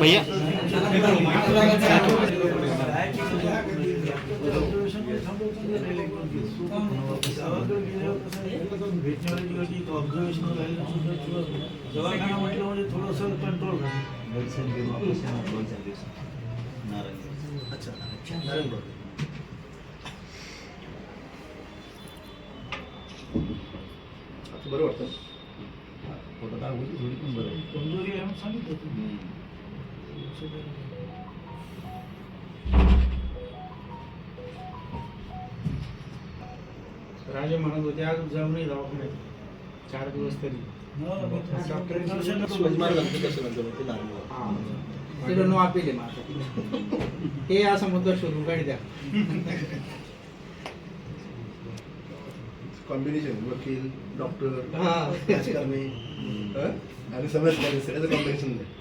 भैया दवाखाना म्हटलं म्हणजे थोडंसं कंट्रोल अच्छा नारायण बाबा. आता बरं वाटतं कमजोरी आहे म्हणून सांगितलं तुम्ही राजे म्हणत होते आज जाऊ नये दवाखान्यात. चार दिवस तरी. शिवाजी महाराजांचं मग ते नारायण नो माझं हे असं मुद्दा शोधून काढी द्या. कॉम्बिनेशन वकील डॉक्टर हा. राजकारणी हं? आणि समाजकारणी सगळ्याचं कॉम्बिनेशन आहे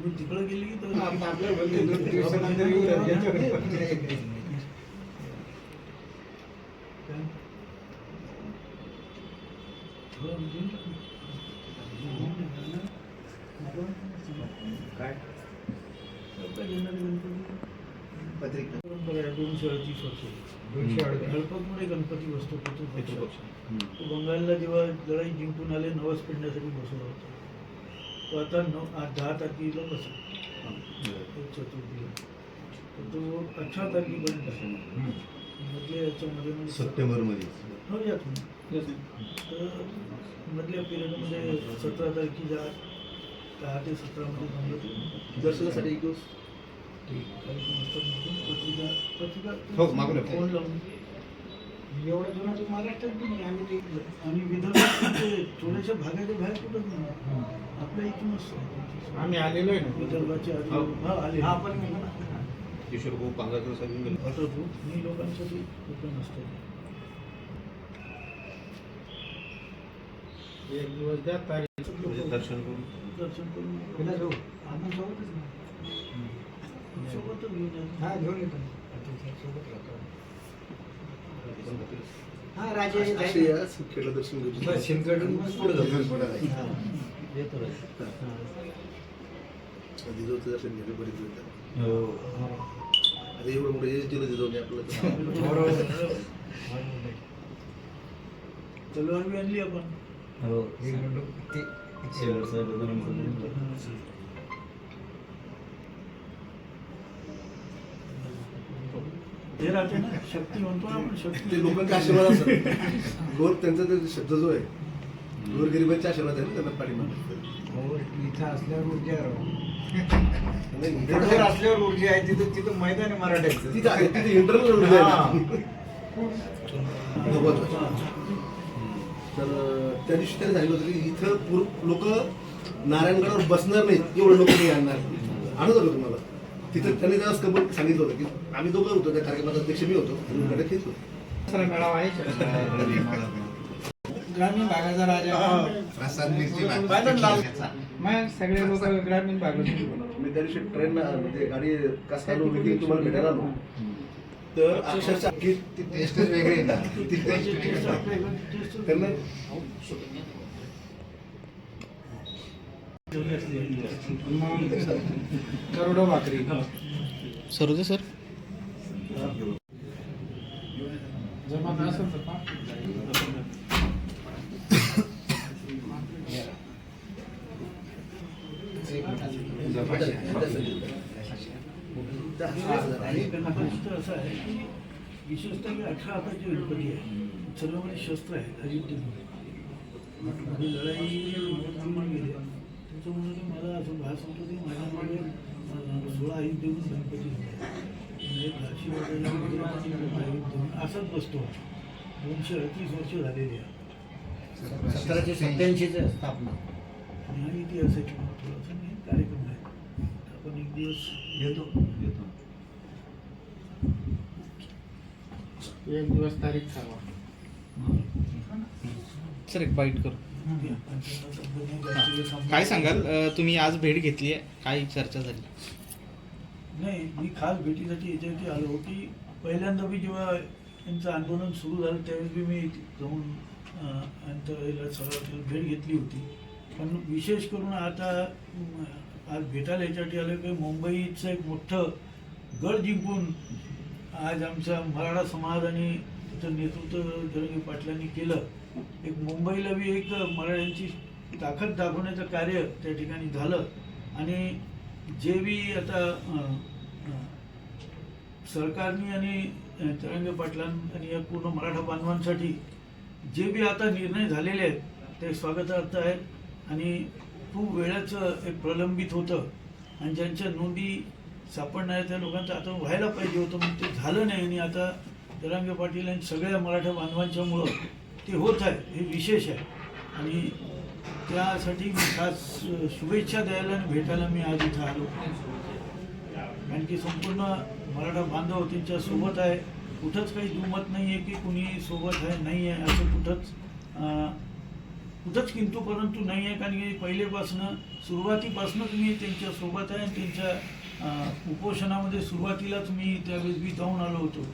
मी तिकडे गेली की तर आप- आपल्या भलते दोन दिवसानंतर येऊ द्या, त्यांच्याकडे पण नाही. काय पत्रिका. दोनशे अडतीस वर्ष. दोनशे अडतीस. गणपतमध्ये गणपती बसतो पितृपक्ष. तो बंगालला जेव्हा लढाई जिंकून आले नवस पेडण्यासाठी बसवला होता. तो आता नऊ दहा तारखेला बसेल. एक चतुर्थीला तर तो अठरा तारखेपर्यंत आहे. मधल्या याच्यामध्ये म्हणजे सप्टेंबरमध्ये हो यातून तर मधल्या पिरियडमध्ये सतरा तारखेच्या दहा ते सतरामध्ये जमलं ते दर्शनासाठी एक दिवस. हो, मागून फ़ोन लावून. एवढं जुना तू महाराष्ट्रात बी नाही? आम्ही ते आणि विदर्भात ते थोड्याशा भागाच्या बाहेर कुठंच नाही. आपल्या इथूनच आम्ही आलेलो आहे ना. विदर्भाच्या आजूबाजू हा. आले. हा पण गेलो ना. किशोर भाऊ पांगारकर साहेब गेले. वाटतो मी लोकांसाठी ओपन असतो एक दिवस द्या तारीख म्हणजे दर्शन करून. दर्शन करून. आपण हा घेऊन येतो हा राजे खेळलं दर्शन घेऊ बस, शिंदगडहून पुढे जाऊ पुढे जायचं. हा. येतो रे. जिजाऊचं दर्शन घेतलं बरेच. हो. आता एवढं मोठं एज दिलं जिजाऊने आपलं बरोबर. तलवार आणली आपण एक मिनिट. ते- हे राहते ना शक्ती म्हणतो ना आपण शक्ती ते लोकांचे आशीर्वाद असतात. गोर त्यांचा ते शब्द जो आहे गोर गरिबांचे आशीर्वाद आहे ना त्यांना पाठीमागे हो, इथं असल्यावर ऊर्जा आहे. नाही, इथं जर असल्यावर ऊर्जा आहे तिथं तिथं मैदान आहे मराठ्याचं तिथं आहे, तिथे इंटरनल ऊर्जा आहे. तर त्या दिवशी त्यांनी सांगितलं होतं की इथं लोक नारायणगडावर बसणार नाहीत एवढं लोक नाही आणणार. आणत होतं तुम्हाला? तिथं त्यांनी त्यावेळेस कबूल सांगितलं होतं की आम्ही दोघं होतो त्या कार्यक्रमाचा अध्यक्ष मी होतो आणि तेच होते. मेळावा आहे. ग्रामीण भागाचा राजा. मग सगळे लोक ग्रामीण भागातून बोलवतात. मी त्या दिवशी ट्रेन म्हणजे गाडी होती तुम्हाला भेटायला आलो. तर अक्षरशः की ती टेस्टच वेगळी आहे ना. ती टेस्ट त्यांना करोडो भाकरी सर? होते सर असेल तर आणि असं आहे की विशेषतः अठरा हाताची गणपती आहे. सर्वमध्ये शस्त्र आहे. अजिंठ्यमध्ये आणि लढाई त्याच्यामुळे ते मला असं भास होतो की माझ्यामध्ये अं, सोळा अजिंठ्यहून गणपती होते. म्हणजे झाशी वगैरे अजिंठ्यहून असाच बसतो दोनशे अडतीस वर्ष झालेली आहे. सतराशे सत्याऐंशीचं स्थापना. आणि हा इतिहास आहे किंवा थोडासा मी कार्यक्रम आहे. आपण एक दिवस घेतो. घेतो. एक दिवस तारीख ठरवा. सर एक बाईट कर. काय. सांगाल? तुम्ही आज भेट घेतली आहे काय चर्चा झाली? नाही मी खास भेटीसाठी याच्यासाठी आलो की पहिल्यांदा मी जेव्हा यांचं आंदोलन सुरू झालं त्यावेळेस बी मी जाऊन सरावातील भेट घेतली होती. पण विशेष करून आता आज भेटायला याच्यासाठी आलो की मुंबईचं एक मोठं गड जिंकून आज आमचा मराठा समाज आणि त्याचं नेतृत्व जरंगे पाटलांनी केलं. एक मुंबईला बी एक मराठ्यांची ताकद दाखवण्याचं कार्य त्या ठिकाणी झालं. आणि जे बी आता सरकारने आणि अं, तरंगे आणि या पूर्ण मराठा बांधवांसाठी जे बी आता निर्णय झालेले आहेत ते स्वागतार्थ आहेत. आणि खूप वेळाचं एक प्रलंबित होतं. आणि ज्यांच्या नोंदी सापडणाऱ्या त्या लोकांचं आता व्हायला पाहिजे होतं मग ते झालं नाही. आणि आता जरांगे पाटील आणि सगळ्या मराठा बांधवांच्यामुळं ते होत आहे हे विशेष आहे. आणि त्यासाठी मी खास शुभेच्छा द्यायला आणि भेटायला मी आज इथं आलो. कारण की संपूर्ण मराठा बांधव त्यांच्यासोबत आहे. कुठंच काही दुमत नाही आहे की कुणी सोबत आहे नाही आहे असं कुठंच कुठंच किंतु परंतु नाही आहे कारण की पहिलेपासनं सुरुवातीपासूनच मी त्यांच्यासोबत आहे आणि त्यांच्या उपोषणामध्ये सुरुवातीलाच मी त्यावेळेस मी जाऊन आलो होतो.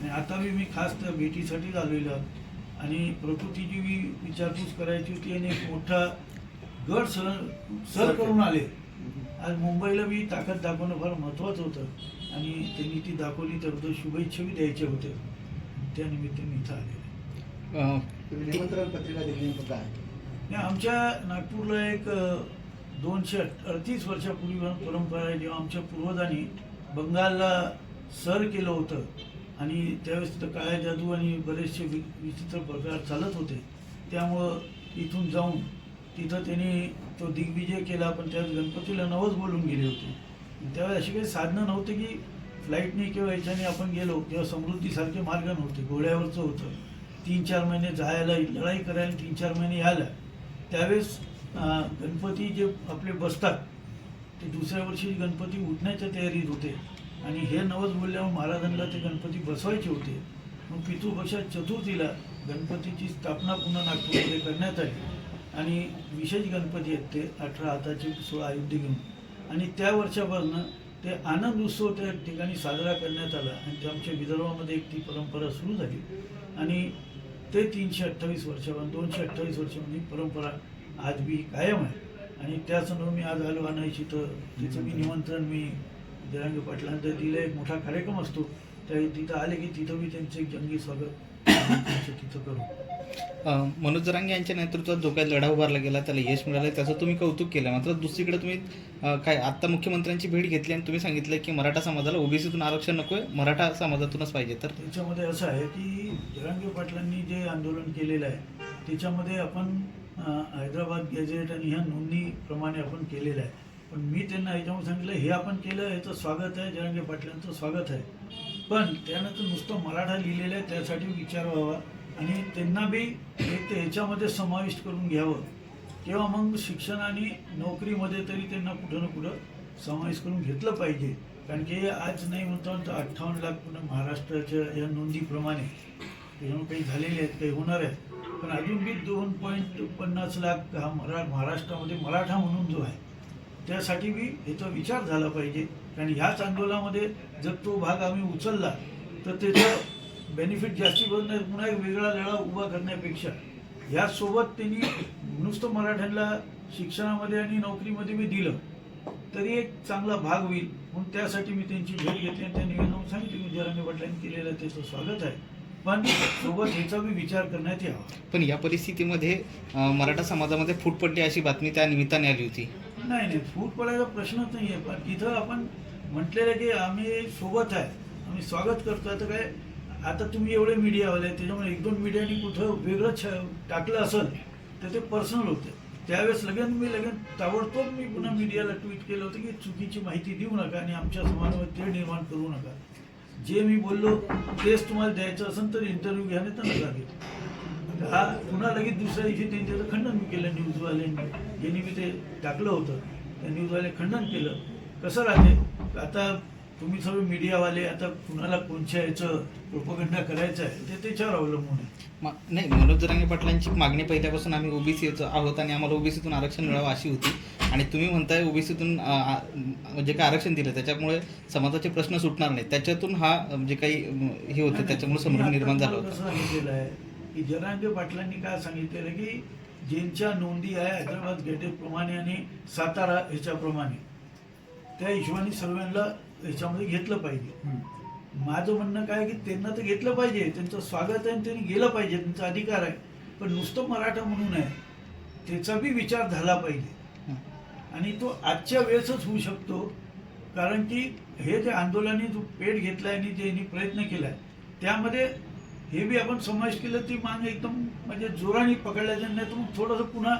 आणि आता बी मी खास त्या भेटीसाठीच आलेलो आहे. आणि प्रकृतीची बी विचारपूस करायची होती आणि एक मोठा गड सर सर करून आले. आज मुंबईला बी ताकद दाखवणं फार महत्त्वाचं होतं. आणि त्यांनी ती दाखवली त्याबद्दल शुभेच्छा बी द्यायच्या होत्या त्या निमित्ताने इथं तुम्ही निमंत्रण पत्रिका दिली नाही, आमच्या नागपूरला एक दोनशे अडतीस वर्षापूर्वी परंपरा आहे. जेव्हा आमच्या पूर्वजांनी बंगालला सर केलं होतं आणि त्यावेळेस तिथं काळ्या जादू आणि बरेचसे वि विचित्र प्रकार चालत होते. त्यामुळं इथून जाऊन तिथं त्यांनी तो दिग्विजय केला पण त्यावेळेस गणपतीला नवच बोलून गेले होते. त्यावेळेस अशी काही साधनं नव्हते की फ्लाईटने किंवा याच्याने आपण गेलो किंवा समृद्धीसारखे मार्ग नव्हते. घोड्यावरचं होतं. तीन चार महिने जायला लढाई करायला तीन चार महिने यायला. त्यावेळेस गणपती जे आपले बसतात ते दुसऱ्या वर्षी गणपती उठण्याच्या तयारीत होते. आणि हे नवस बोलल्यावर महाराजांना ते गणपती बसवायचे होते. मग पितृपक्षात चतुर्थीला गणपतीची स्थापना पुन्हा नागपूरमध्ये करण्यात आली. आणि विशेष गणपती आहेत ते अठरा हाताचे सोळा आयुध्य घेऊन. आणि त्या वर्षापासून ते आनंद उत्सव त्या ठिकाणी साजरा करण्यात आला. आणि ते आमच्या विदर्भामध्ये एक ती परंपरा सुरू झाली. आणि ते तीनशे अठ्ठावीस वर्षापासून दोनशे अठ्ठावीस वर्षामध्ये परंपरा आज बी कायम आहे. आणि त्या संदर्भात मी आज आलो आणायची तर तिचं मी निमंत्रण मी जरांगे पाटलांना दिलं एक मोठा कार्यक्रम असतो. त्या तिथं आले की तिथं मी त्यांचं एक जंगी स्वागत. तिथं करू. मनोज जरांगे यांच्या नेतृत्वात जो काही लढा उभारला गेला त्याला यश मिळालं त्याचं तुम्ही कौतुक केलं. मात्र दुसरीकडे तुम्ही काय आत्ता मुख्यमंत्र्यांची भेट घेतली आणि तुम्ही सांगितलं की मराठा समाजाला ओबीसीतून आरक्षण नकोय मराठा समाजातूनच पाहिजे. तर त्याच्यामध्ये असं आहे की जरांगे पाटलांनी जे आंदोलन केलेलं आहे त्याच्यामध्ये आपण हैदराबाद गॅजेट आणि ह्या नोंदणीप्रमाणे आपण केलेलं आहे. पण मी त्यांना याच्यामध्ये सांगितलं हे आपण केलं याचं स्वागत आहे जरांगे पाटलांचं स्वागत आहे. पण त्यानं तर नुसतं मराठा लिहिलेलं आहे त्यासाठी विचार व्हावा. आणि त्यांना बी एक तर ह्याच्यामध्ये समाविष्ट करून घ्यावं. किंवा मग शिक्षण आणि नोकरीमध्ये तरी त्यांना कुठं ना कुठं समाविष्ट करून घेतलं पाहिजे. कारण की आज नाही म्हणतो तर अठ्ठावन्न लाख पुन्हा महाराष्ट्राच्या या नोंदीप्रमाणे त्याच्यामुळे काही झालेले आहेत काही होणार आहेत. पण अजून बी दोन पॉईंट पन्नास लाख हा मरा महाराष्ट्रामध्ये मराठा म्हणून जो आहे त्यासाठी बी याचा विचार झाला पाहिजे. कारण ह्याच आंदोलनामध्ये जर तो भाग आम्ही उचलला तर त्याचं बेनिफिट जास्ती होत पुन्हा एक वेगळा लढा उभा करण्यापेक्षा. ह्यासोबत त्यांनी नुसतं मराठ्यांना शिक्षणामध्ये आणि नोकरीमध्ये मी दिलं तरी एक चांगला भाग होईल. म्हणून त्यासाठी मी त्यांची भेट घेतली आणि त्यांनी निवेदन सांगितलं मी जरांगे पाटलांनी केलेलं त्याचं स्वागत आहे. पण सोबत ह्याचा मी विचार करण्यात यावा. पण या परिस्थितीमध्ये मराठा समाजामध्ये फूट पडली अशी बातमी त्या निमित्ताने आली होती. नाही नाही. फूट पडायचा प्रश्नच नाही आहे. पण इथं आपण म्हटलेलं की आम्ही सोबत आहे. आम्ही स्वागत करतोय तर काय आता तुम्ही एवढे मीडियावाले त्याच्यामुळे एक दोन मीडियानी कुठं वेगळं छ टाकलं असेल तर ते पर्सनल होते. त्यावेळेस लगेच मी लगेच ताबडतोब मी पुन्हा मीडियाला ट्विट केलं होतं की चुकीची माहिती देऊ नका आणि आमच्या समाजामध्ये ते निर्माण करू नका. जे मी बोललो तेच तुम्हाला द्यायचं असेल तर इंटरव्ह्यू घ्या नाही तर नका घेऊ. हा पुन्हा लगेच दुसऱ्या दिवशी त्यांनी त्याचं खंडन केलं न्यूजवाल्यांनी यांनी मी ते टाकलं होतं. त्या न्यूजवाले खंडन केलं. कसं राहते? आता तुम्ही सर्व मीडियावाले आता कुणाला कोणत्या याचं प्रोपगंडा करायचं आहे? ते त्याच्यावर अवलंबून आहे. नाही मनोज जरांगे पाटलांची मागणी पहिल्यापासून आम्ही ओबीसीचं आहोत आणि आम्हाला ओबीसीतून आरक्षण मिळावं अशी होती. आणि तुम्ही म्हणताय ओबीसीतून जे काही आरक्षण दिलं त्याच्यामुळे समाजाचे प्रश्न सुटणार नाही त्याच्यातून हा जे काही अं, हे होतं त्याच्यामुळे संभ्रम निर्माण झाला होता. की जरांगे पाटलांनी काय सांगितलेलं की ज्यांच्या नोंदी आहे हैदराबाद गेटेप्रमाणे आणि सातारा ह्याच्याप्रमाणे त्या हिशोबाने सर्वांना ह्याच्यामध्ये घेतलं पाहिजे. माझं म्हणणं काय की त्यांना तर घेतलं पाहिजे त्यांचं स्वागत आहे आणि त्यांनी गेलं पाहिजे त्यांचा अधिकार आहे. पण नुसतं मराठा म्हणून आहे त्याचा बी विचार झाला पाहिजे. आणि तो आजच्या वेळेसच होऊ शकतो कारण की हे जे आंदोलनाने जो पेट घेतलाय आणि जे प्रयत्न केलाय त्यामध्ये हे बी आपण समावेश केलं ती माग एकदम म्हणजे जोराने पकडल्याचं नाही तर मग थोडंसं पुन्हा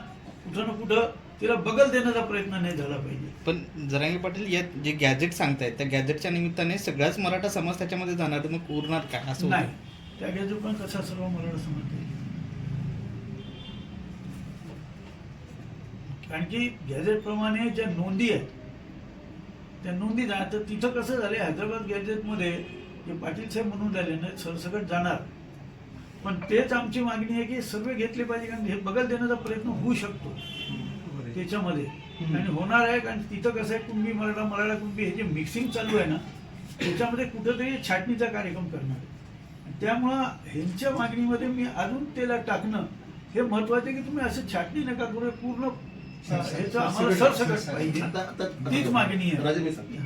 कुठं ना कुठं तिला बगल देण्याचा प्रयत्न नाही झाला पाहिजे. पण जरांगे पाटील या जे गॅजेट सांगतायत त्या गॅजेटच्या निमित्ताने सगळाच मराठा समाज त्याच्यामध्ये जाणार मग उरणार काय? असं. नाही. त्या गॅजेट पण कसा सर्व मराठा समजते कारण की गॅजेट प्रमाणे ज्या नोंदी आहेत त्या नोंदी तर तिथं कसं झालं हैदराबाद गॅजेटमध्ये जे पाटील साहेब म्हणून राहिले ना सरसकट जाणार. पण तेच आमची मागणी आहे की सर्व घेतले पाहिजे कारण हे बगल देण्याचा प्रयत्न होऊ शकतो. त्याच्यामध्ये. आणि होणार आहे कारण तिथं कसं आहे कुणबी मराठा मराठा कुणबी हे जे मिक्सिंग चालू आहे ना त्याच्यामध्ये कुठंतरी छाटणीचा कार्यक्रम करणार आहे. त्यामुळं ह्यांच्या मागणीमध्ये मी अजून त्याला टाकणं हे महत्वाचं आहे की तुम्ही असं छाटणी नका करू पूर्ण अं, ह्याचं आम्हाला सरसकट पाहिजे. आता आता तीच मागणी आहे. राजे मी सांगतो.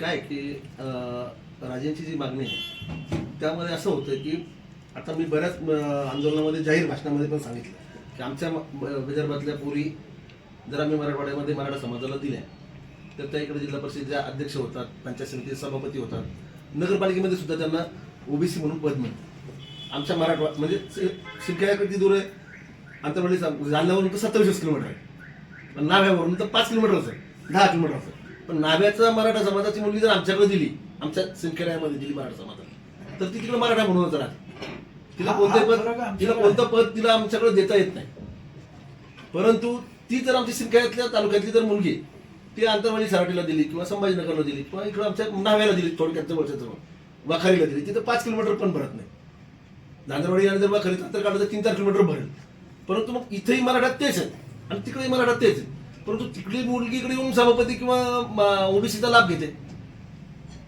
काय की अं, राजेंची जी मागणी आहे त्यामध्ये असं होतं की आता मी बऱ्याच आंदोलनामध्ये जाहीर भाषणामध्ये पण सांगितलं. की आमच्या म- विदर्भातल्या पोरी जर आम्ही मराठवाड्यामध्ये मराठा समाजाला दिल्या तर त्या इकडे जिल्हा परिषदेच्या अध्यक्ष होतात पंचायत समितीचे सभापती होतात. नगरपालिकेमध्ये सुद्धा त्यांना ओबीसी म्हणून पद मिळतं. आमच्या मराठवा म्हणजे शिरखेडा किती दूर आहे. आंतरवाडी जालन्यावरून तर सत्तावीस किलोमीटर आहे. पण नाव्यावरून तर पाच किलोमीटरच आहे. दहा किलोमीटर आहे. पण नाव्याचा मराठा समाजाची मुलगी जर आमच्याकडे दिली आमच्या सिंदखेड्यामध्ये दिली मराठा समाजाला तर ती तिकडे मराठा म्हणूनच राहते. तिला कोणतं पद तिला कोणतं पद तिला आमच्याकडे देता येत नाही. परंतु ती जर आमची सिंदखेड्यातल्या तालुक्यातली जर मुलगी ती आंतरवाडी सराटीला दिली किंवा संभाजीनगरला दिली किंवा इकडे आमच्या नाव्याला दिली थोडक्यात जवळ वाखारीला दिली तिथं पाच किलोमीटर पण भरत नाही. नांदरवाडी आणि जर वाखारीत अंतर काढलं तर तीन चार किलोमीटर भरेल. परंतु मग इथेही मराठात तेच आहे आणि तिकडेही मराठात तेच आहे परंतु तिकडली मुलगी इकडे येऊन सभापती किंवा ओबीसीचा लाभ घेते.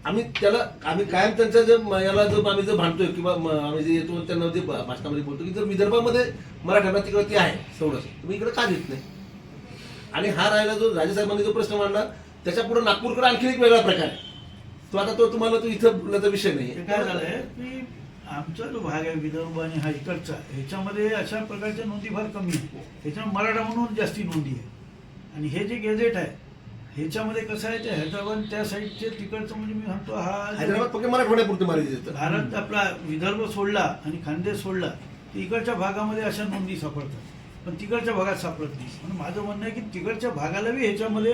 आम्ही त्याला आम्ही कायम त्यांच्या जे याला जो आम्ही जो भांडतोय किंवा आम्ही जे येतो त्यांना जे भाषणामध्ये बोलतो की जर विदर्भामध्ये मराठ्यांना तिकडे ती आहे तेवढंच तुम्ही इकडे का देत नाही? आणि हा राहिला जो राजेसाहेबांनी जो प्रश्न मांडला त्याच्या पुढे नागपूरकडे आणखी एक वेगळा प्रकार आहे. तो आता तो तुम्हाला तो इथं बोलण्याचा विषय नाही काय झालंय की आमचा जो भाग आहे विदर्भ आणि हा इकडचा ह्याच्यामध्ये अशा प्रकारच्या नोंदी फार कमी आहे ह्याच्यामध्ये मराठा म्हणून जास्ती नोंदी आहे आणि हे जे गॅझेट आहे ह्याच्यामध्ये कसं आहे ते हैदराबाद त्या साईडचे तिकडचं म्हणजे मी म्हणतो हा हैदराबाद फक्त मराठवाड्यापुरते मारायचे भारत आपला विदर्भ सोडला आणि खानदेश सोडला तर इकडच्या भागामध्ये अशा नोंदी सापडतात. पण तिकडच्या भागात सापडत नाही. म्हणून माझं म्हणणं आहे की तिकडच्या भागाला बी ह्याच्यामध्ये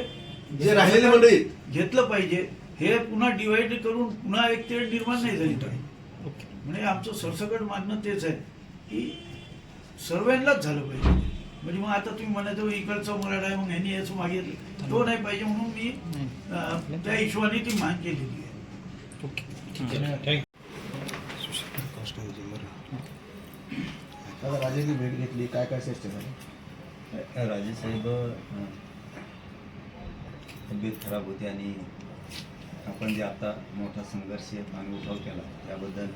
जे राहिलेली मंडळी. घेतलं पाहिजे. हे पुन्हा डिवाइड करून पुन्हा एक तेढ निर्माण नाही झाली पाहिजे. ओके. म्हणजे आमचं सरसकट मागणं तेच आहे की सर्वांनाच झालं पाहिजे. म्हणजे मग आता तुम्ही म्हणायचं इकडचा मराठा आहे मग ह्यांनी याचं मागितलं तो नाही पाहिजे म्हणून मी त्या हिशोबाने ती माग केलेली आहे. राजेंनी भेट घेतली काय काय चर्चा झाली राजेसाहेब अं, तब्येत खराब होती आणि आपण जे आता मोठा संघर्ष आम्ही उठाव केला त्याबद्दल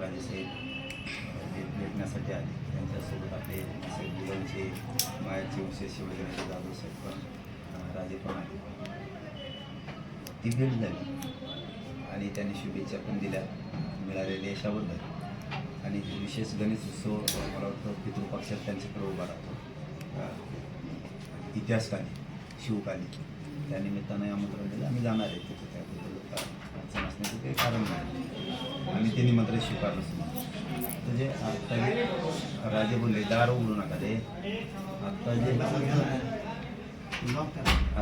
राजेसाहेब भेटण्यासाठी आले. त्यांच्यासोबत आपले साहेब मायाचे विशेष वगैरे जाधव साहेब पण राजे पण आले. ती भेट झाली. आणि त्यांनी शुभेच्छा पण दिल्या. मिळालेल्या यशाबद्दल. आणि विशेष गणेश उत्सव मला वाटतं पितृपक्षात त्यांच्याकडे उभा राहतो. इतिहासकाली शिवकाली त्यानिमित्तानं आमंत्रण दिलं आम्ही जाणार आहे. तिथे त्याबद्दल अडचण असण्याचं काही कारण नाही. आणि ते निमंत्रण स्वीकारलं सुद्धा. म्हणजे जे आत्ता जे राजे बोलले दार उघडू नका रे. आत्ता जे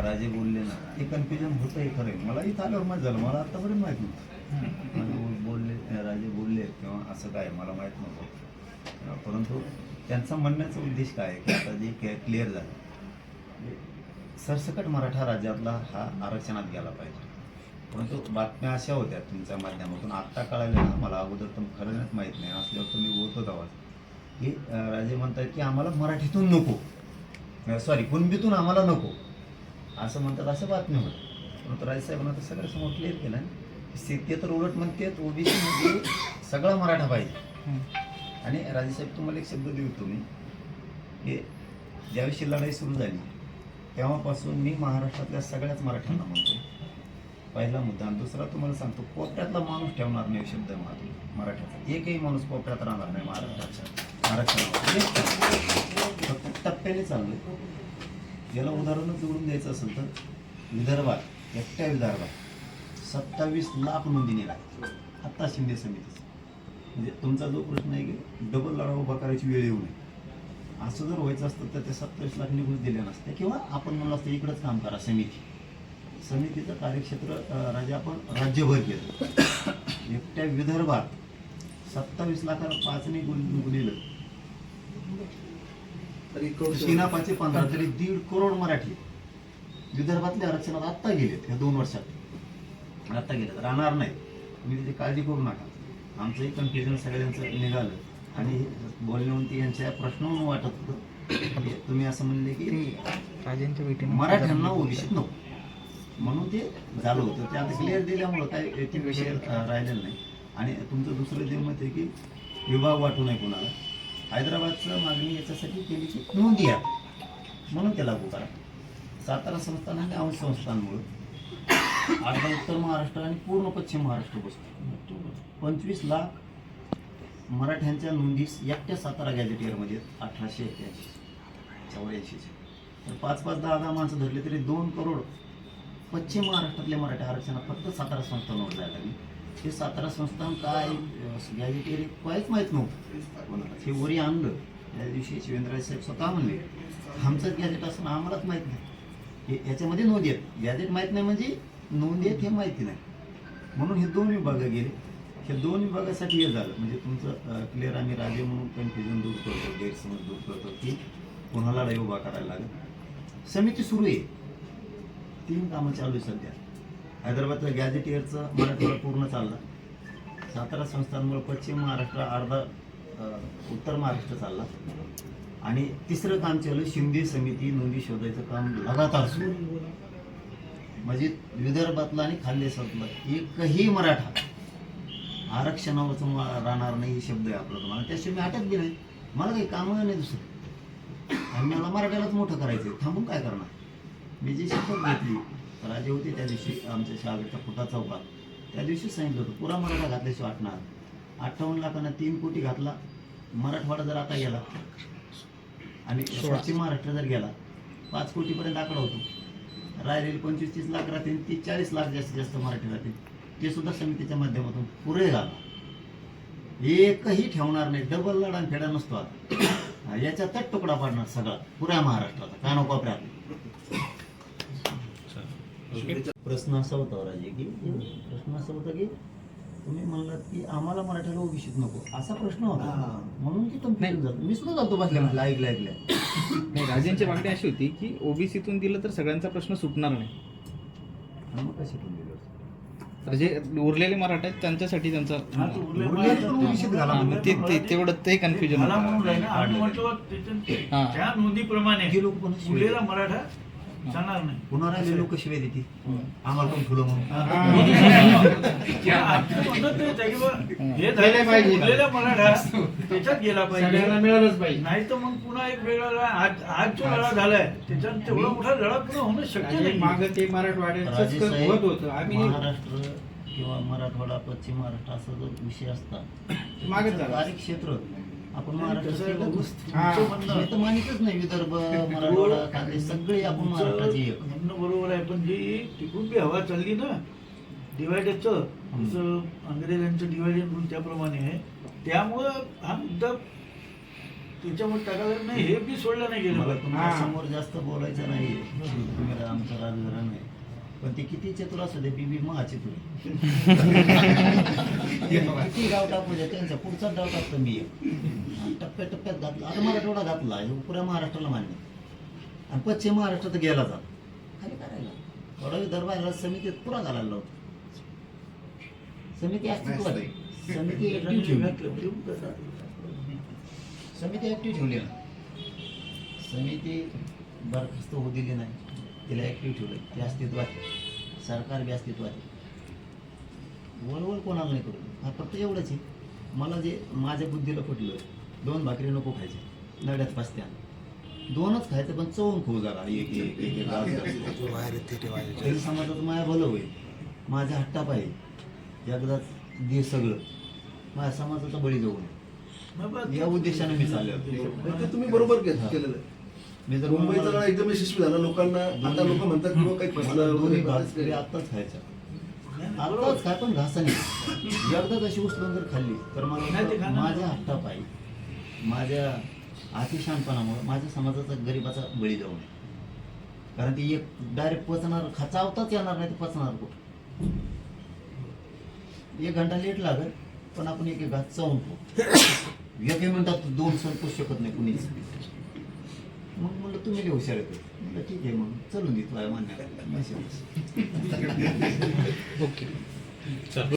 राजे बोलले ना ते कन्फ्युजन होतं आहे खरं मला इथं आल्यावर माहीत झालं मला आत्तापर्यंत माहीत नव्हतं. म्हणजे बोलले राजे बोलले किंवा असं काय मला माहीत नव्हतं. परंतु त्यांचा म्हणण्याचा उद्देश काय आहे की आता जे क्लिअर झालं. सरसकट मराठा राज्यातला हा आरक्षणात गेला पाहिजे. परंतु बातम्या अशा होत्या तुमच्या माध्यमातून. आत्ता कळाल्या ना मला अगोदर तर खरंच माहीत नाही. असल्यावर तुम्ही बोलतो आवाज. की राजे म्हणतात की आम्हाला मराठीतून नको. सॉरी कुणबीतून आम्हाला नको. असं म्हणतात असं बातम्या होत्या परंतु राजेसाहेबांना तर सगळं समोर क्लिअर केलं. ना तर उलट म्हणतात ओबीसी म्हणजे सगळा मराठा पाहिजे. आणि राजेसाहेब तुम्हाला एक शब्द देऊ तुम्ही. की ज्यावेळी लढाई सुरू झाली तेव्हापासून मी महाराष्ट्रातल्या सगळ्याच मराठ्यांना म्हणतो. पहिला मुद्दा आणि दुसरा तुम्हाला सांगतो कोपऱ्यातला माणूस ठेवणार नाही शब्द मराठ्याचा एकही माणूस कोपऱ्यात राहणार नाही महाराष्ट्राच्या. महाराष्ट्रात फक्त टप्प्याने चाललोय. याला उदाहरणच जोडून द्यायचं असेल तर विदर्भात एकट्या विदर्भात सत्तावीस लाख नोंदी लागते. आत्ता शिंदे समितीचं. म्हणजे तुमचा जो प्रश्न आहे की डबल लढा उभा करायची वेळ येऊ नये. असं जर व्हायचं असतं तर ते सत्तावीस लाख निघून दिले नसते किंवा आपण म्हणलं असतं इकडंच काम करा समिती. समितीचं कार्यक्षेत्र राजे आपण राज्यभर केलं. एकट्या विदर्भात सत्तावीस लाखाला पाचने गुण गुणिलं. तरी करू तीना पाचशे पंधरा तरी दीड करोड मराठी विदर्भातल्या आरक्षणात आत्ता गेलेत ह्या दोन वर्षात. आत्ता गेलेत राहणार नाही तुम्ही त्याची काळजी करू नका. आमचंही कन्फ्युजन सगळ्यांचं निघालं. आणि बोलण्यावरती यांच्या प्रश्नावरून वाटत होतं. तुम्ही असं म्हणले की मराठ्यांना ओबीसीत नको म्हणून ते झालं होतं. ते आता क्लिअर दिल्यामुळं काय ते विषय राहिलेला नाही. आणि तुमचं दुसरं जे मत आहे की विभाग वाटू नये कोणाला हैदराबादचं मागणी याच्यासाठी केली की नोंदी घ्या म्हणून ते लागू करा. सातारा संस्थान आणि अंश संस्थांमुळं अर्धा उत्तर महाराष्ट्र आणि पूर्ण पश्चिम महाराष्ट्र बसतो. पंचवीस लाख मराठ्यांच्या नोंदीस एकट्या सातारा गॅजेटियरमध्ये अठराशे एक्क्याऐंशी चौऱ्याऐंशीचे तर पाच पाच दहा दहा माणसं धरले तरी दोन करोड पश्चिम महाराष्ट्रातल्या मराठी आरक्षणात फक्त सातारा संस्थान जायला लागली हे सातारा संस्थान काय गॅजेटियर काहीच माहीत नव्हतं. हे वरी आणलं त्या दिवशी शिवेंद्रराज साहेब स्वतः म्हणले आमचंच गॅजेट असून आम्हालाच माहीत नाही. हे याच्यामध्ये नोंद येत गॅजेट माहीत नाही म्हणजे नोंद येत हे माहिती नाही. म्हणून हे दोन विभाग गेले. हे दोन विभागासाठी हे झालं. म्हणजे तुमचं क्लिअर आम्ही राजे म्हणून कन्फ्युजन दूर करतो गैरसमज दूर करतो की कोणाला लढाई उभा करायला लागेल. समिती सुरू आहे. तीन कामं चालू आहे सध्या. हैदराबादचं गॅजेटियरचं मराठवाडा पूर्ण चालला. सातारा संस्थांमुळे पश्चिम महाराष्ट्र अर्धा उत्तर महाराष्ट्र चालला. आणि तिसरं काम चालू शिंदे समिती नोंदी शोधायचं काम लगातार सुरू म्हणजे विदर्भातला आणि खानदेशातला एकही मराठा आरक्षणावरचं राहणार नाही हे शब्द आहे आपला. तुम्हाला त्याशिवाय मी अटक बी नाही. मला काही कामं नाही दुसरं. आणि मला मराठ्यालाच मोठं करायचं थांबून काय करणार? मी जी शपथ घेतली राजे होते त्या दिवशी आमच्या शाळेच्या फुटा चौकात. त्या दिवशी सांगितलं होतं पुरा मराठा घातल्याशिवाय वाटणार अठ्ठावन्न लाखांना तीन कोटी घातला मराठवाडा जर आता गेला आणि पश्चिम महाराष्ट्र जर गेला पाच कोटीपर्यंत आकडा होतो. राहिलेले पंचवीस तीस लाख राहतील तीस चाळीस लाख जास्तीत जास्त मराठी राहतील. ते सुद्धा समितीच्या माध्यमातून पुरे झाला एकही ठेवणार नाही डबल लढा फेडा नसतो. आता याच्यातच तुकडा पाडणार सगळा पुऱ्या महाराष्ट्राचा. कानोकोपऱ्यात प्रश्न असा होता राजे की प्रश्न असा होता की तुम्ही म्हणलात की आम्हाला मराठीला ओबीसीत नको. असा प्रश्न होता. हा. म्हणून की तुम्ही जातो मी सुद्धा जातो बसल्या म्हटलं ऐकलं ऐकलं. नाही राजेंची मागणी अशी होती की ओबीसीतून दिलं तर सगळ्यांचा प्रश्न सुटणार नाही. मग कशी तुम्ही तर जे उरलेले मराठा आहेत त्यांच्यासाठी त्यांचा तेवढं ते कन्फ्युजन हा. त्या नोंदीप्रमाणे उरलेला मराठा जाणार नाही. पुन्हा राहिले लोक शिवाय देते आम्हाला पण फुलं म्हणून. हे. गेले झालं पाहिजे. उरलेला मराठा त्याच्यात गेला सगळ्यांना पाहिजे मिळालंच पाहिजे. नाही तर मग पुन्हा एक वेगळा आज आज जो लढा झालाय. त्याच्यात तेवढा मोठा लढा पुन्हा होणं शक्य नाही मागं ते होत होतं. आम्ही महाराष्ट्र किंवा मराठवाडा पश्चिम महाराष्ट्र असा जो विषय असता मागच झाला. आपण महाराष्ट्रात तर मानितच नाही विदर्भ मराठवाडा सगळे आपण महाराष्ट्राची एक म्हणणं बरोबर आहे पण जी तिकडून बी हवा चालली ना डिवायडेडचं जसं अंग्रेजांचं डिवायडेड रूल त्याप्रमाणे आहे त्यामुळं हा मुद्दा त्याच्यावर टाकायला नाही हे बी सोडलं नाही गेलं. मला पाहिजे. तुमच्या हा. समोर जास्त बोलायचं नाही. आमचं राजघराण आहे पण ते किती चतुर असू दे बीबी महाचतुर किती गाव टाकू दे त्यांचा पुढचा डाव टाकतो मी. टप्प्या टप्प्यात घातला आता मराठवाडा घातला हे पुऱ्या महाराष्ट्राला मान्य आणि पश्चिम महाराष्ट्रात गेला जात खाली करायला. थोडा आहे, समितीत पुरा घालायला लावतो. समिती अस्तित्वात आहे समिती ऍक्टिव्ह ठेवली. घातलं समिती ऍक्टिव्ह ठेवली ना समिती बरखास्त होऊ दिली नाही. तिला ऍक्टिव्ह ठेवलं. ते अस्तित्वात आहे. सरकार बी अस्तित्वात आहे. वळवळ कोणाला नाही करू हा फक्त एवढंच आहे. मला जे माझ्या बुद्धीला पटलं दोन भाकरी नको खायचे. नड्यात पाचत्या दोनच खायचं पण चवून खाऊ जरा. एक एक एक समाजाचं माया भलं होईल. माझ्या हट्टाप आहे एकदाच दे सगळं. माझ्या समाजाचा बळी जाऊ नये या उद्देशाने मी चाललो तुम्ही बरोबर केलेलं मुंबईचा एकदम यशस्वी झाला. लोकांना आता लोक म्हणतात किंवा काही फसलं वगैरे बरंच. आत्ताच खायचा आत्ताच खाय पण घासाने एकदा कशी उचलून जर खाल्ली तर मला नाही ते खाणार माझ्या हट्टापायी माझ्या अतिशानपणामुळे माझ्या समाजाचा गरिबाचा बळी जाऊ नये. कारण ती एक डायरेक्ट पचणार खाचावताच येणार नाही तर पचणार कुठं? एक घंटा लेट लागेल पण आपण एक एक घास चावून खाऊ एक मिनिटात दोन सण पोचू शकत नाही कुणीच. मग म्हणलं तुम्ही लिहू शकत म्हणलं ठीक आहे मग चलून देतो आहे म्हणण्याला ओके.